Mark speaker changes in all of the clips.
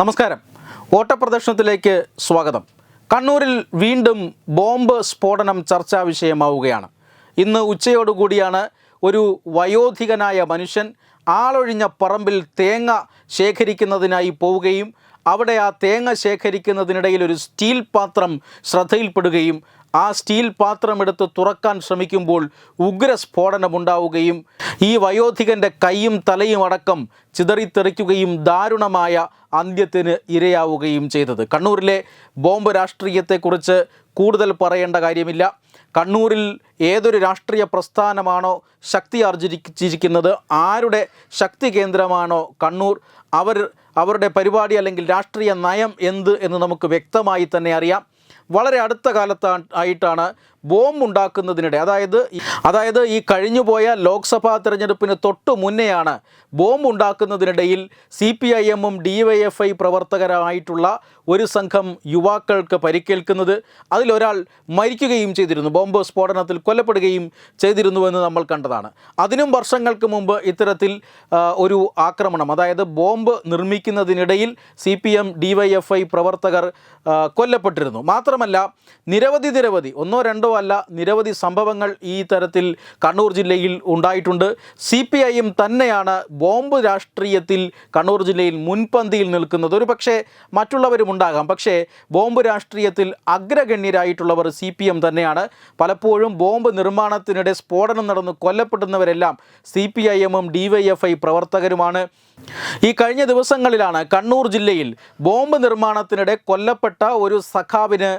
Speaker 1: നമസ്കാരം. ഓട്ടപ്രദർശനത്തിലേക്ക് സ്വാഗതം. കണ്ണൂരിൽ വീണ്ടും ബോംബ് സ്ഫോടനം ചർച്ചാ വിഷയമാവുകയാണ്. ഇന്ന് ഉച്ചയോടുകൂടിയാണ് ഒരു വയോധികനായ മനുഷ്യൻ ആളൊഴിഞ്ഞ പറമ്പിൽ തേങ്ങ ശേഖരിക്കുന്നതിനായി പോവുകയും അവിടെ ആ തേങ്ങ ശേഖരിക്കുന്നതിനിടയിൽ ഒരു സ്റ്റീൽ പാത്രം ശ്രദ്ധയിൽപ്പെടുകയും ആ സ്റ്റീൽ പാത്രം എടുത്ത് തുറക്കാൻ ശ്രമിക്കുമ്പോൾ ഉഗ്രസ്ഫോടനമുണ്ടാവുകയും ഈ വയോധികന്റെ കൈയും തലയും അടക്കം ചിതറിത്തെറിക്കുകയും ദാരുണമായ അന്ത്യത്തിന് ഇരയാവുകയും ചെയ്തത്. കണ്ണൂരിലെ ബോംബ് രാഷ്ട്രീയത്തെക്കുറിച്ച് കൂടുതൽ പറയേണ്ട കാര്യമില്ല. കണ്ണൂരിൽ ഏതൊരു രാഷ്ട്രീയ പ്രസ്ഥാനമാണോ ശക്തി ആർജിച്ചിരിക്കുന്നത് ആരുടെ ശക്തി കേന്ദ്രമാണോ കണ്ണൂർ? അവർ അവരുടെ പരിപാടി അല്ലെങ്കിൽ രാഷ്ട്രീയ നയം എന്ത് എന്ന് നമുക്ക് വ്യക്തമായി തന്നെ അറിയാം. വളരെ അടുത്ത കാലത്ത് ആയിട്ടാണ് ബോംബ് ഉണ്ടാക്കുന്നതിനിടെ. അതായത് അതായത് ഈ കഴിഞ്ഞുപോയ ലോക്സഭാ തെരഞ്ഞെടുപ്പിന് തൊട്ടു മുന്നെയാണ് ബോംബ് ഉണ്ടാക്കുന്നതിനിടയിൽ സി പി ഐ എമ്മും ഡി വൈ എഫ് ഐ പ്രവർത്തകരായിട്ടുള്ള ഒരു സംഘം യുവാക്കൾക്ക് പരിക്കേൽക്കുന്നത് അതിലൊരാൾ മരിക്കുകയും ചെയ്തിരുന്നു. ബോംബ് സ്ഫോടനത്തിൽ കൊല്ലപ്പെടുകയും ചെയ്തിരുന്നുവെന്ന് നമ്മൾ കണ്ടതാണ്. അതിനും വർഷങ്ങൾക്ക് മുമ്പ് ഇത്തരത്തിൽ ഒരു ആക്രമണം അതായത് bomb നിർമ്മിക്കുന്നതിനിടയിൽ C P M D Y F I പ്രവർത്തകർ കൊല്ലപ്പെട്ടിരുന്നു. കൊല്ലപ്പെട്ടിരുന്നു മാത്രമല്ല നിരവധി നിരവധി ഒന്നോ രണ്ടോ അല്ല നിരവധി സംഭവങ്ങൾ ഈ തരത്തിൽ കണ്ണൂർ ജില്ലയിൽ ഉണ്ടായിട്ടുണ്ട്. സി പി ഐയും തന്നെയാണ് ബോംബ് രാഷ്ട്രീയത്തിൽ കണ്ണൂർ ജില്ലയിൽ മുൻപന്തിയിൽ നിൽക്കുന്നത്. ഒരു പക്ഷേ മറ്റുള്ളവരും ഉണ്ടാകാം. പക്ഷേ ബോംബ് രാഷ്ട്രീയത്തിൽ അഗ്രഗണ്യരായിട്ടുള്ളവർ സി പി എം തന്നെയാണ്. പലപ്പോഴും ബോംബ് നിർമ്മാണത്തിനിടെ സ്ഫോടനം നടന്ന് കൊല്ലപ്പെടുന്നവരെല്ലാം സി പി ഐ എമ്മും ഡി വൈ എഫ് ഐ പ്രവർത്തകരുമാണ്. ഈ കഴിഞ്ഞ ദിവസങ്ങളിലാണ് കണ്ണൂർ ജില്ലയിൽ ബോംബ് നിർമ്മാണത്തിനിടെ കൊല്ലപ്പെട്ട ഒരു സഖാവിന്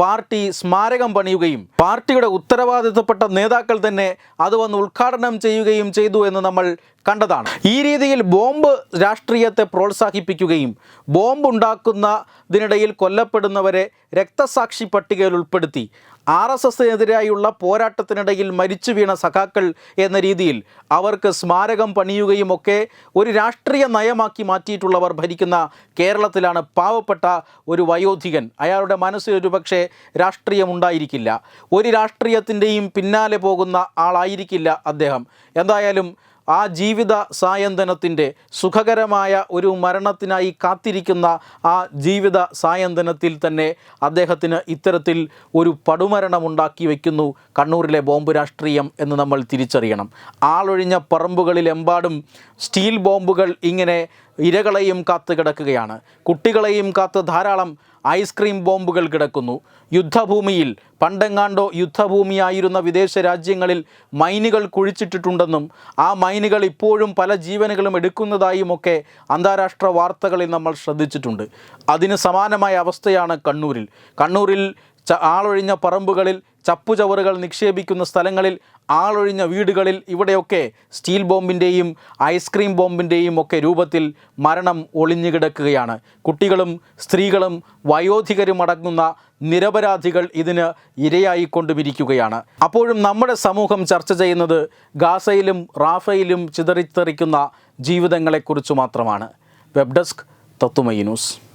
Speaker 1: പാർട്ടി സ്മാരകം പണിയുകയും പാർട്ടിയുടെ ഉത്തരവാദിത്തപ്പെട്ട നേതാക്കൾ തന്നെ അത് വന്ന് ഉദ്ഘാടനം ചെയ്യുകയും ചെയ്തു എന്ന് നമ്മൾ കണ്ടതാണ്. ഈ രീതിയിൽ ബോംബ് രാഷ്ട്രീയത്തെ പ്രോത്സാഹിപ്പിക്കുകയും ബോംബ് ഉണ്ടാക്കുന്നതിനിടയിൽ കൊല്ലപ്പെടുന്നവരെ രക്തസാക്ഷി പട്ടികയിൽ ഉൾപ്പെടുത്തി. ആർ എസ് എസിനെതിരായുള്ള പോരാട്ടത്തിനിടയിൽ മരിച്ചു വീണ സഖാക്കൾ എന്ന രീതിയിൽ അവർക്ക് സ്മാരകം പണിയുകയും ഒക്കെ ഒരു രാഷ്ട്രീയ നയമാക്കി മാറ്റിയിട്ടുള്ളവർ ഭരിക്കുന്ന കേരളത്തിലാണ് പാവപ്പെട്ട ഒരു വയോധികൻ. അയാളുടെ മനസ്സിൽ ഒരു പക്ഷേ രാഷ്ട്രീയമുണ്ടായിരിക്കില്ല. ഒരു രാഷ്ട്രീയത്തിന്റെയും പിന്നാലെ പോകുന്ന ആളായിരിക്കില്ല അദ്ദേഹം. എന്തായാലും ആ ജീവിത സായന്തനത്തിന്റെ സുഖകരമായ ഒരു മരണത്തിനായി കാത്തിരിക്കുന്ന ആ ജീവിത സായന്തനത്തിൽ തന്നെ അദ്ദേഹത്തിന് ഇത്തരത്തിൽ ഒരു പടുമരണമുണ്ടാക്കി വയ്ക്കുന്നു കണ്ണൂരിലെ ബോംബ് രാഷ്ട്രീയം എന്ന് നമ്മൾ തിരിച്ചറിയണം. ആളൊഴിഞ്ഞ പറമ്പുകളിലെമ്പാടും സ്റ്റീൽ ബോംബുകൾ ഇങ്ങനെ ഇരകളെയും കാത്ത് കിടക്കുകയാണ്. കുട്ടികളെയും കാത്ത് ധാരാളം ഐസ്ക്രീം ബോംബുകൾ കിടക്കുന്നു. യുദ്ധഭൂമിയിൽ പണ്ടെങ്ങാണ്ടോ യുദ്ധഭൂമിയായിരുന്ന വിദേശ രാജ്യങ്ങളിൽ മൈനുകൾ കുഴിച്ചിട്ടിട്ടുണ്ടെന്നും ആ മൈനുകൾ ഇപ്പോഴും പല ജീവനുകളും എടുക്കുന്നതായുമൊക്കെ അന്താരാഷ്ട്ര വാർത്തകളിൽ നമ്മൾ ശ്രദ്ധിച്ചിട്ടുണ്ട്. അതിന് സമാനമായ അവസ്ഥയാണ് കണ്ണൂരിൽ. കണ്ണൂരിൽ ആളൊഴിഞ്ഞ പറമ്പുകളിൽ ചപ്പുചവറുകൾ നിക്ഷേപിക്കുന്ന സ്ഥലങ്ങളിൽ ആളൊഴിഞ്ഞ വീടുകളിൽ ഇവിടെയൊക്കെ സ്റ്റീൽ ബോംബിന്റെയും ഐസ്ക്രീം ബോംബിന്റെയും ഒക്കെ രൂപത്തിൽ മരണം ഒളിഞ്ഞുകിടക്കുകയാണ്. കുട്ടികളും സ്ത്രീകളും വയോധികരും അടങ്ങുന്ന നിരപരാധികൾ ഇതിന് ഇരയായിക്കൊണ്ടുമിരിക്കുകയാണ്. അപ്പോഴും നമ്മുടെ സമൂഹം ചർച്ച ചെയ്യുന്നത് ഗാസയിലും റാഫയിലും ചിതറിത്തെറിക്കുന്ന ജീവിതങ്ങളെക്കുറിച്ച് മാത്രമാണ്. വെബ് ഡെസ്ക് തത്തുമൈ ന്യൂസ്.